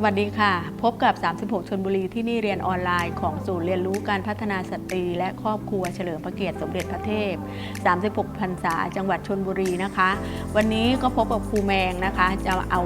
สวัสดีค่ะ พบกับ 36 ชนบุรีที่นี่เรียนออนไลน์ของศูนย์เรียนรู้การพัฒนาสตรี และครอบครัวเฉลิมพระเกียรติสมเด็จพระเทพ 36 พรรษาจังหวัดชนบุรีนะคะ วันนี้ก็พบกับครูแมงนะคะ จะเอา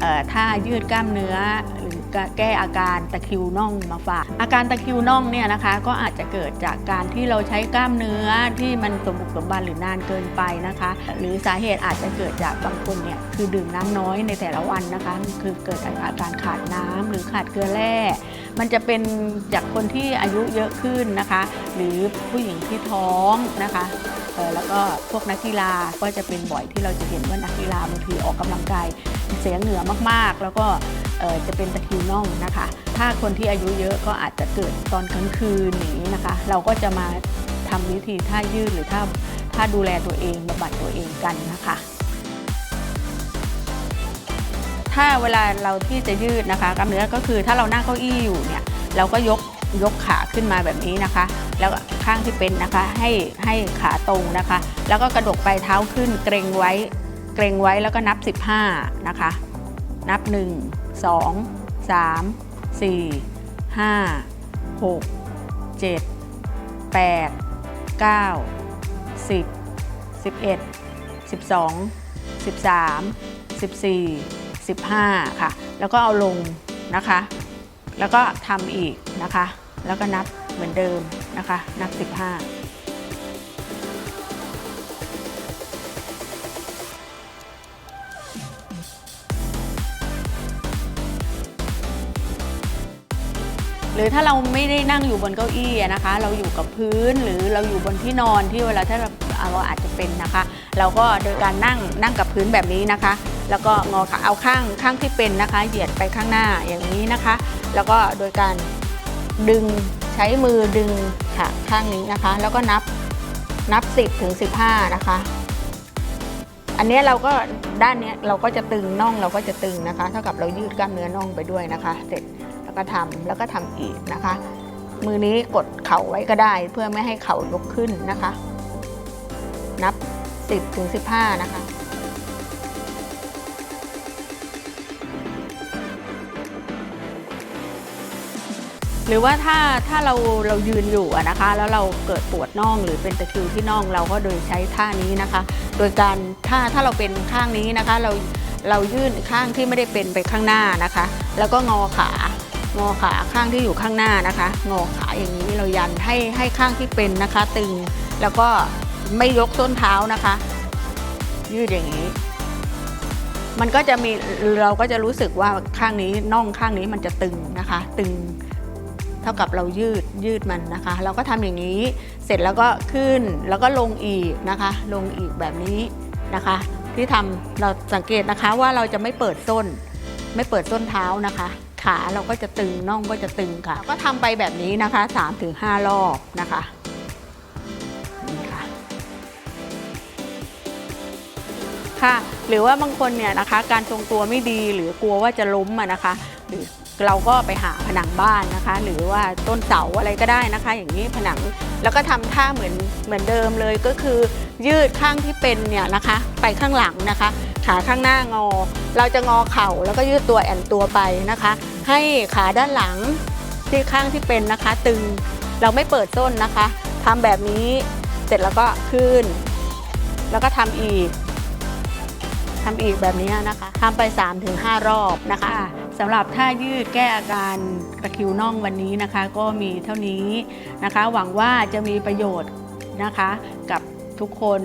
เอ่อท่ายืดกล้ามเนื้อหรือ แก้อาการตะคริวน่องมาฝากอาการตะคริวน่องเนี่ยนะคะ ก็อาจจะเกิดจากการที่เราใช้กล้ามเนื้อที่มันสมบุกสมบันหรือนานเกินไปนะคะ หรือสาเหตุอาจจะเกิดจากบางคนเนี่ยคือดื่มน้ำน้อยในแต่ละวันนะคะ คือเกิดอาการขาดน้ำหรือขาดเกลือแร่มันจะเป็นจากคนที่อายุเยอะขึ้นนะคะ หรือผู้หญิงที่ท้องนะคะแล้วก็พวกนักกีฬาก็จะเป็นบ่อยที่เราจะเห็นว่านักกีฬาบางทีออกกำลังกายเสียเหงื่อมากๆ แล้วก็ จะเป็นตะคริวน่องนะคะ ถ้าคนที่อายุเยอะก็อาจจะเกิดตอนกลางคืนอย่างนี้นะคะ เราก็จะมาทำวิธีท่ายืดหรือท่าท่าดูแลตัวเองบำบัดตัวเองกันนะคะ ถ้าเวลาเราที่จะยืดนะคะกล้ามเนื้อก็คือถ้าเรานั่งเก้าอี้อยู่เนี่ยเราก็ยกยกขาขึ้นมาแบบนี้นะคะ แล้วข้างที่เป็นนะคะให้ให้ขาตรงนะคะ แล้วก็กระดกปลายเท้าขึ้นเกรงไว้เกรงไว้แล้วก็นับ 15 นะคะ นับ 1 2 3 4 5 6 7 8 9 10 11 12 13 14 15 ค่ะ แล้วก็เอาลงนะคะ แล้วก็ทำอีกนะคะ แล้วก็นับเหมือนเดิมนะคะ นับ 15 หรือถ้าเราไม่ได้นั่งอยู่บนเก้าอี้นะคะ เราอยู่กับพื้นหรือเราอยู่บนที่นอนที่เวลาถ้าเราเราอาจจะเป็นนะคะ เราก็โดยการนั่งนั่งกับพื้นแบบนี้นะคะ แล้วก็งอขาเอาข้างข้างที่เป็นนะคะ เหยียดไปข้างหน้าอย่างนี้นะคะ แล้วก็โดยการดึงใช้มือดึงขาข้างนี้นะคะ แล้วก็นับนับ 10ถึง15 นะคะ อันนี้เราก็ด้านนี้เราก็จะตึงน่องเราก็จะตึงนะคะ เท่ากับเรายืดกล้ามเนื้อน่องไปด้วยนะคะ เสร็จ แล้วก็ทำแล้วก็ทำอีกนะคะ มือนี้กดเข่าไว้ก็ได้ เพื่อไม่ให้เข่ายกขึ้นนะคะ นับ 10ถึง15 นะคะหรือว่าถ้าถ้าเราเรายืนอยู่นะคะ แล้วเราเกิดปวดน่องหรือเป็นตะคริวที่น่องเราก็โดยใช้ท่านี้นะคะ โดยการถ้าถ้าเราเป็นข้างนี้นะคะ เราเรายื่นข้างที่ไม่ได้เป็นไปข้างหน้านะคะ แล้วก็งอขา งอขาข้างที่อยู่ข้างหน้านะคะ งอขาอย่างนี้เรายันให้ให้ข้างที่เป็นนะคะ ตึงแล้วก็ไม่ยกส้นเท้านะคะ ยืดอย่างนี้ มันก็จะมีเราก็จะรู้สึกว่าข้างนี้น่องข้างนี้มันจะตึงนะคะ ตึงเท่ากับเรายืดยืดมันนะคะ เราก็ทำอย่างนี้เสร็จแล้วก็ขึ้นแล้วก็ลงอีกนะคะ ลงอีกแบบนี้นะคะ ที่ทำเราสังเกตนะคะว่าเราจะไม่เปิดส้น ไม่เปิดส้นเท้านะคะ ขาเราก็จะตึงน่องก็จะตึงค่ะ ก็ทำไปแบบนี้นะคะ3-5รอบนะคะนี่ค่ะค่ะหรือว่าบางคนเนี่ยนะคะการทรงตัวไม่ดีหรือกลัวว่าจะล้มอะนะคะ หรือ เราก็ไปหาผนังบ้านนะคะ หรือว่าต้นเสาอะไรก็ได้นะคะ อย่างนี้ผนังแล้วก็ทำท่าเหมือนเหมือนเดิมเลยก็คือ ยืดข้างที่เป็นเนี่ยนะคะ ไปข้างหลังนะคะ ขาข้างหน้างอ เราจะงอเข่าแล้วก็ยืดตัวแอนตัวไปนะคะ ให้ขาด้านหลังที่ข้างที่เป็นนะคะ ตึงเราไม่เปิดส้นนะคะทำแบบนี้เสร็จแล้วก็ขึ้น แล้วก็ทำอีกทำอีกแบบนี้นะคะทำไป 3-5 รอบนะคะ สำหรับท่ายืดแก้อาการตะคริวน่องวันนี้นะคะ ก็มีเท่านี้นะคะ หวังว่าจะมีประโยชน์นะคะ กับทุกคน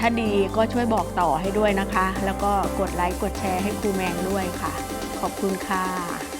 ถ้าดีก็ช่วยบอกต่อให้ด้วยนะคะ แล้วก็กดไลค์กดแชร์ให้ครูแมงด้วยค่ะ ขอบคุณค่ะ